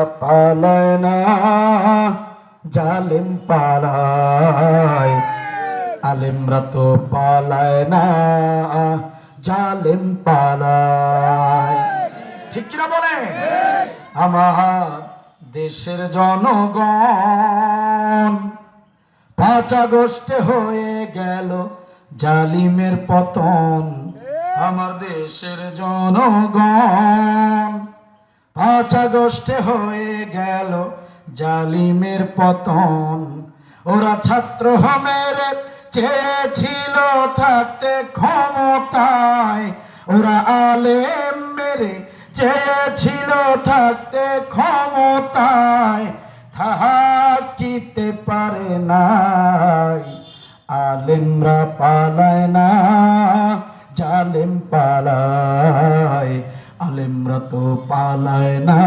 পালায় না, জালিম পালায় তো না, জালিম পালায়। ঠিক কিনা বলে? আমার দেশের জনগণ পাঁচ আগস্টে হয়ে গেল জালিমের পতন। আমার দেশের জনগণ পাঁচ আগস্টে হয়ে গেল জালিমের পতন। ওরা ছাত্র মেরে চেয়েছিল থাকতে ক্ষমতায়। ওরা আলেম মেরে চেয়েছিল থাকতে ক্ষমতায়। থাকিতে পারে নাই। আলেমরা পালায় না, জালেম পালায়। আলেমরা তো পালায় না,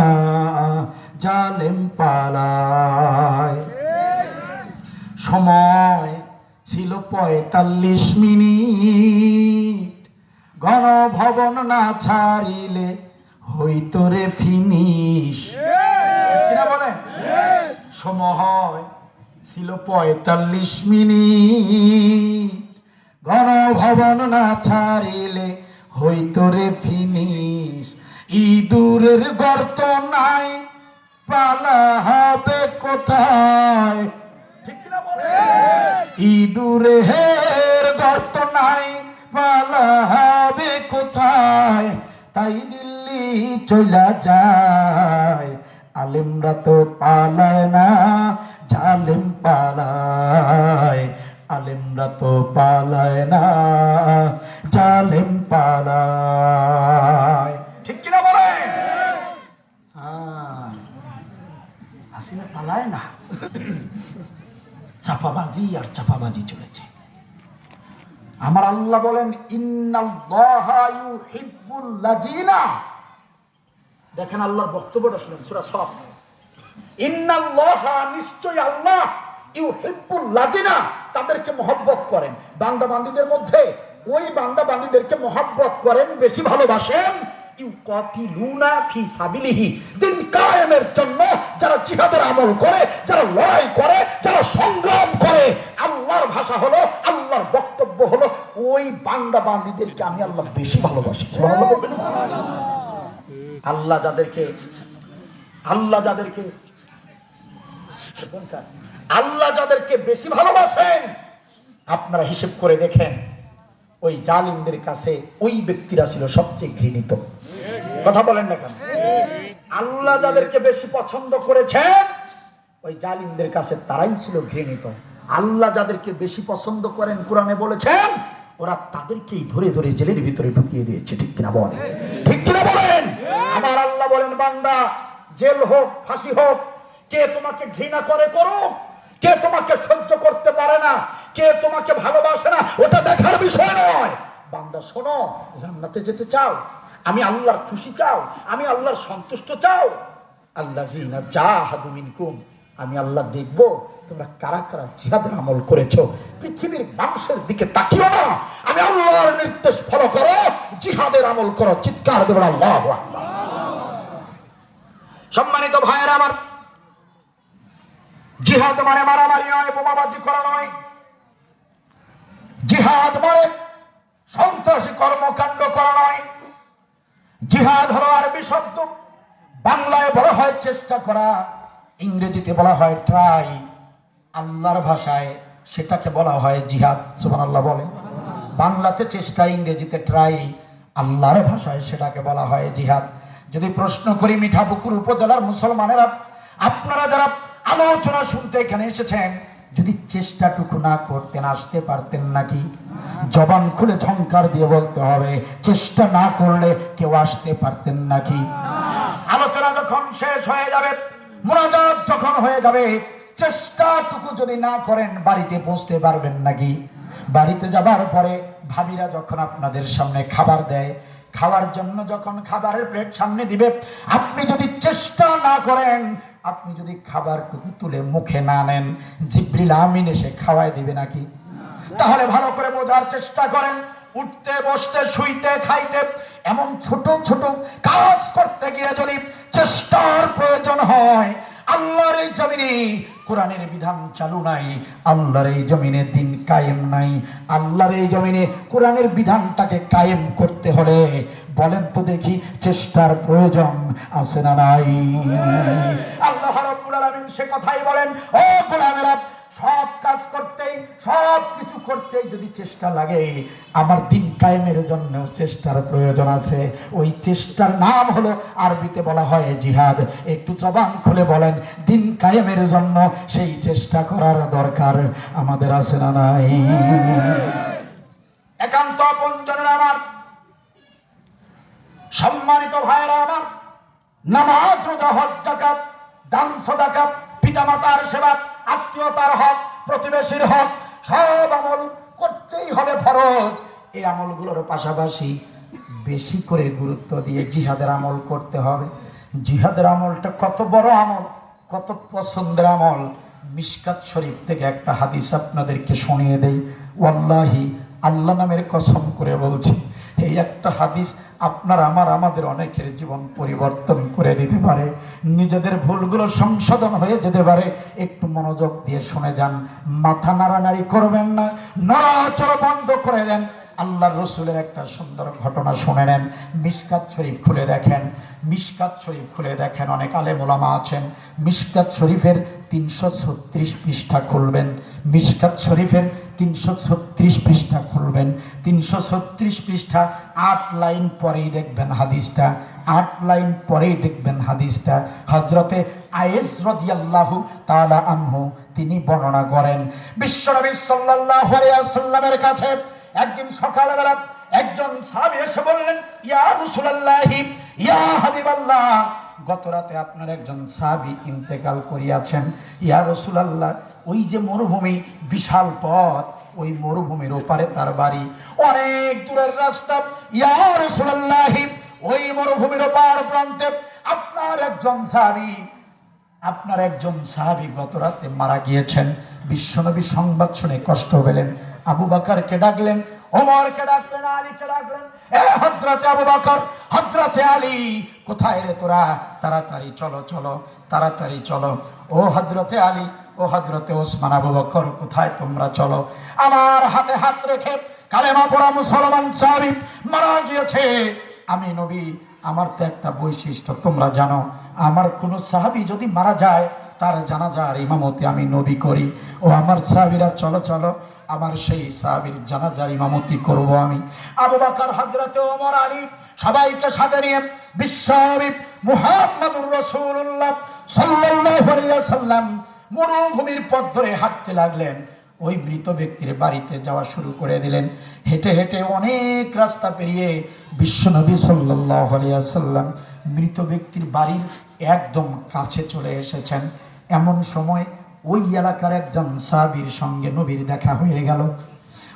জালেম পালায়। সময় ছিল পঁয়তাল্লিশ মিনিট, গণভবন না ছাড়িলে হইতো রে ফিনিশ। বলেন? সময় ছিল পঁয়তাল্লিশ মিনিট, গণভবন না ছাড়িলে হইতো রে ফিনিশ, ইঁদুরের গর্ত নাই, পালা হবে কোথায়? ঠিক কিনা বলেন? ইঁদুরে হের গর্ত নাই, পালা হবে কোথায়? তাই দিল্লি চলা যায়, আলিমরা তো পালায় না, জালিম পালায়, আলিমরা তো পালায় না। আল্লাহ বলেন, ইন্নাল্লাহা ইউহিব্বুল লাজিনা দেখেন আল্লাহর বক্তব্যটা শুনেন, সূরা ইন্নাল্লাহা নিশ্চয় আল্লাহ তাদেরকে মহব্বত করেন। বান্দা বান্দীদের মধ্যে ওই বান্দা বান্দীদেরকে মহব্বত করেন, বেশি ভালোবাসেন ফি সাবিলিহি। দিন কায়েমের জন্য যারা জিহাদের আমল করে, যারা লড়াই করে, যারা সংগ্রাম করে, আল্লাহর ভাষা হলো হলো ওই বান্দা বান্দীদেরকে আমি আল্লাহ বেশি ভালোবাসি? আল্লাহ যাদেরকে আল্লাহ যাদেরকে আল্লাহ যাদেরকে বেশি ভালোবাসেন, আপনারা হিসেব করে দেখেন, ওই জালিমদের কাছে ওই ব্যক্তিরা ছিল সবচেয়ে ঘৃণিত। কথা বলেন না কেন? আল্লাহ যাদেরকে বেশি পছন্দ করেছেন, ওই জালিমদের কাছে তারাই ছিল ঘৃণিত। আল্লাহ যাদেরকে বেশি পছন্দ করেন, কোরআনে বলেছেন ওরা তাদেরকেই ধরে ধরে জেলের ভিতরে ঢুকিয়ে দিয়েছে, ঠিক কিনা বলেন? ঠিক কিনা বলেন? আমার আল্লাহ বলেন, বান্দা, জেল হোক, ফাঁসি হোক, কে তোমাকে ঘৃণা করে করুক, কে তোমাকে সহ্য করতে পারে না, কে তোমাকে ভালোবাসে না, ওটা দেখার বিষয় নয়। বান্দা, শোনো, জান্নাতে যেতে চাও, আমি আল্লাহর খুশি চাও, আমি আল্লাহর সন্তুষ্ট চাও। আল্লাহ জিনা যা হাদুমিনকুম আমি আল্লাহ দেখব তোমরা কারা কারা জিহাদের আমল করেছ? পৃথিবীর মানুষের দিকে তাকিও না। আমি আল্লাহর নির্দেশ ফলো করো, জিহাদের আমল করো। চিৎকার দেবো আল্লাহ সম্মানিত ভাইয়েরা আমার, জিহাদ মানে মারামারি নয়, বোমাবাজি করা নয়। জিহাদ মানে সন্ত্রাসী কর্মকাণ্ড করা নয়। জিহাদ হলো আরবি শব্দ। বাংলায় বলা হয় চেষ্টা করা, ইংরেজিতে বলা হয় ট্রাই। আল্লাহর ভাষায় সেটাকে বলা হয় জিহাদ সুবান আল্লাহ বলে। বাংলাতে চেষ্টা, ইংরেজিতে ট্রাই আল্লাহর ভাষায় সেটাকে বলা হয় জিহাদ। যদি প্রশ্ন করি মিঠাপুকুর উপজেলার মুসলমানেরা, আপনারা যারা আলোচনা শুনতে এখানে এসেছেন, যদি চেষ্টাটুকু না করতেন আসতে পারতেন নাকি? জবান খুলে ঝংকার দিয়ে বলতে হবে, চেষ্টা না করলে কেউ আসতে পারতেন নাকি? আলোচনা যখন শেষ হয়ে যাবে, মোনাজাত যখন হয়ে যাবে চেষ্টাটুকু যদি না করেন, বাড়িতে পৌঁছতে পারবেন নাকি? বাড়িতে যাবার পরে ভাবিরা যখন আপনাদের সামনে খাবার দেয়, খাওয়ার জন্য যখন খাবারের প্লেট সামনে দিবে, আপনি যদি চেষ্টা না করেন, আপনি যদি খাবারটুকু তুলে মুখে না নেন, জিব্রিল আমিন এসে খাওয়াই দিবে নাকি? তাহলে ভালো করে বোঝার চেষ্টা করেন, উঠতে, বসতে, শুইতে, খাইতে, এমন ছোট ছোট কাজ করতে গিয়ে যদি চেষ্টার প্রয়োজন হয় আল্লাহর এই জমিনে কোরআনের বিধান চালু নাই আল্লাহর এই জমিনে দিন কায়েম নাই। আল্লাহর এই জমিনে কোরআনের বিধানটাকে কায়েম করতে হলে বলেন তো দেখি চেষ্টার প্রয়োজন আছে না নাই? আল্লাহ রাব্বুল আলামিন সে কথাই বলেন ও গোলামেরা সব কাজ করতেই, সব কিছু করতেই যদি চেষ্টা লাগে, আমার দিন কায়েমের জন্য চেষ্টার প্রয়োজন আছে। ওই চেষ্টার নাম হলো আরবিতে বলা হয় জিহাদ। একটু জবান খুলে বলেন, দিন কায়েমের জন্য সেই চেষ্টা করার দরকার আমাদের আছে না নাই? একান্ত আপনজনের আমার, সম্মানিত ভাইরা আমার, নামাজ, রোজা, হজ জাকাত দান, সদাকাত পিতামাতার সেবা, আত্মীয়তার হক, প্রতিবেশীর হক, সব আমল করতেই হবে ফরজ। এই আমলগুলোর পাশাপাশি বেশি করে গুরুত্ব দিয়ে জিহাদের আমল করতে হবে। জিহাদের আমলটা কত বড় আমল, কত পছন্দের আমল। মিশকাত শরীফ থেকে একটা হাদিস আপনাদেরকে শুনিয়ে দেই। ওয়াল্লাহি, আল্লাহ নামের কসম করে বলছি এই একটা হাদিস আপনার, আমার, আমাদের অনেকের জীবন পরিবর্তন করে দিতে পারে। নিজেদের ভুলগুলো সংশোধন হয়ে যেতে পারে। একটু মনোযোগ দিয়ে শুনে যান। মাথা নাড়ানাড়ি করবেন না। নড়াচড় বন্ধ করে দেন। আল্লাহ রসুলের একটা সুন্দর ঘটনা শুনে নেন। মিসকাত শরীফ খুলে দেখেন। মিসকাত শরীফ খুলে দেখেন, অনেক আলেমোলামা আছেন। মিসকাত শরীফের তিনশো ছত্রিশ পৃষ্ঠা খুলবেন। মিসকাত শরীফের তিনশো ছত্রিশ পৃষ্ঠা খুলবেন। তিনশো ছত্রিশ পৃষ্ঠা আট লাইন পরেই দেখবেন হাদিসটা। আট লাইন পরেই দেখবেন হাদিসটা। হজরতে আয়েস রদিয়াল্লাহু তাআলা আনহু, তিনি বর্ণনা করেন, বিশ্বনবী সাল্লাল্লাহু আলাইহি সাল্লামের কাছে একদিন সকালবেলা একজন সাহাবী এসে বললেন, ইয়া রাসূলুল্লাহি, ইয়া হাবিবাল্লাহ। গত রাতে আপনার একজন সাহাবী ইন্তেকাল করিয়াছেন। ইয়া রাসূলুল্লাহ, ওই যে মরুভূমি, বিশাল পথ, ওই মরুভূমির ওপারে তার বাড়ি। অনেক দূরের রাস্তা। ইয়া রাসূলুল্লাহি, ওই মরুভূমির ওপার প্রান্তে আপনার একজন সাহাবী, আপনার একজন সাহাবি গত রাতে মারা গিয়েছেন। বিশ্বনবী সংবাদ শুনে কষ্ট পেলেন। আবু বাকারকে ডাকলেন, ওমরকে ডাকলেন, আলীকে ডাকলেন, এ হজরতে আবু বাকর হজরতে আলী, কোথায় রে তোরা? তাড়াতাড়ি চলো চলো, তাড়াতাড়ি চলো। ও হজরতে আলী, ও হজরতে ওসমান আবু বকর, কোথায় তোমরা চলো? আমার হাতে হাত রেখে কালেমা পড়া মুসলমান সাহাবি মারা গিয়েছে। আমি নবী, আমার তো একটা বৈশিষ্ট্য, তোমরা জানো, আমার কোনো সাহাবি যদি মারা যায় তার জানাজার ইমামতি আমি নবী করি। ও আমার সাহাবিরা, চলো চলো, আমার সেই সাহাবির জানাজার ইমামতি করব আমি। আবু বাকর হাজরাতে ওমর, আলী, সবাইকে সাথে নিয়ে বিশ্বনবী মুহাম্মদুর সাল্লাল্লাহু আলাইহি ওয়াসাল্লাম মরুভূমির পথ ধরে হাঁটতে লাগলেন। ওই মৃত ব্যক্তির বাড়িতে যাওয়া শুরু করে দিলেন। হেঁটে হেঁটে অনেক রাস্তা পেরিয়ে বিশ্বনবী সাল্লাল্লাহু আলাইহি ওয়াসাল্লাম মৃত ব্যক্তির বাড়ির একদম কাছে চলে এসেছেন। এমন সময় ওই এলাকার একজন সাহাবীর সঙ্গে নবীর দেখা হয়ে গেল।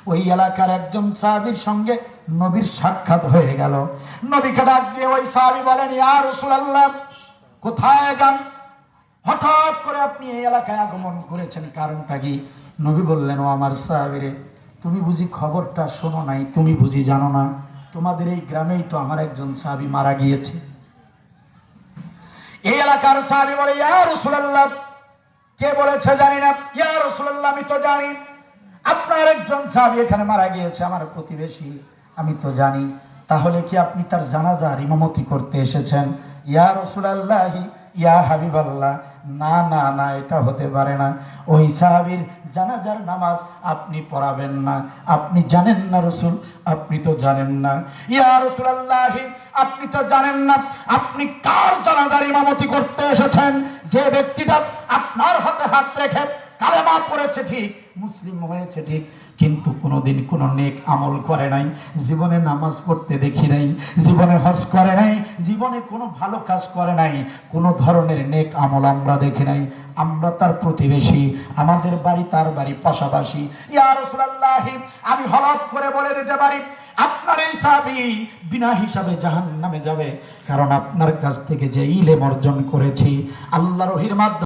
ওই এলাকার একজন সাহাবীর সঙ্গে নবীর সাক্ষাৎ হয়ে গেল। নবীকে ডাক দিয়ে ওই সাহাবী বলেন, ইয়া রাসূলুল্লাহ, কোথায় যান? হঠাৎ করে আপনি এই এলাকায় আগমন করেছেন কারণটা কি? নবী বললেন, ও আমার সাহাবিরে, তুমি বুঝি খবরটা শোনো নাই, তুমি বুঝি জানো না। তোমাদের এই গ্রামেই তো আমার একজন সাহাবি মারা গিয়েছে। এই এলাকার সাহাবি বলে, ইয়া রাসূলুল্লাহ। কে বলেছে জানি না। ইয়া রাসূলুল্লাহ, আমি তো জানি। আপনার একজন সাহাবি এখানে মারা গিয়েছে, আমার প্রতিবেশী, আমি তো জানি। তাহলে কি আপনি তার জানাজার ইমামতি করতে এসেছেন? ইয়া রসুলাল্লাহি, ইয়া হাবিবাল্লাহ। না না না, এটা হতে পারে না। ওই সাহাবীর জানাজার নামাজ আপনি পড়াবেন না। আপনি জানেন না রসুল, আপনি তো জানেন না। ইয়া রসুলাল্লাহি, আপনি তো জানেন না, আপনি কার জানাজার ইমামতি করতে এসেছেন? যে ব্যক্তিটা আপনার হাতে হাত রেখে কালেমা পড়েছে ঠিক, মুসলিম হয়েছে ঠিক কিন্তু কোনোদিন কোনো নেক আমল করে নাই, জীবনে নামাজ পড়তে দেখি নাই, জীবনে হজ করে নাই, জীবনে কোনো ভালো কাজ করে নাই, কোনো ধরনের নেক আমল আমরা দেখি নাই। আমরা তার প্রতিবেশী, আমাদের বাড়ি তার বাড়ি পাশাপাশি। আমি হলফ করে বলে দিতে পারি, আপনার এই সাহাবী বিনা হিসাবে জাহান্নামে যাবে, কারণ আপনার কাছ থেকে যে ইলেম অর্জন করেছি আল্লাহ রহির মাধ্যমে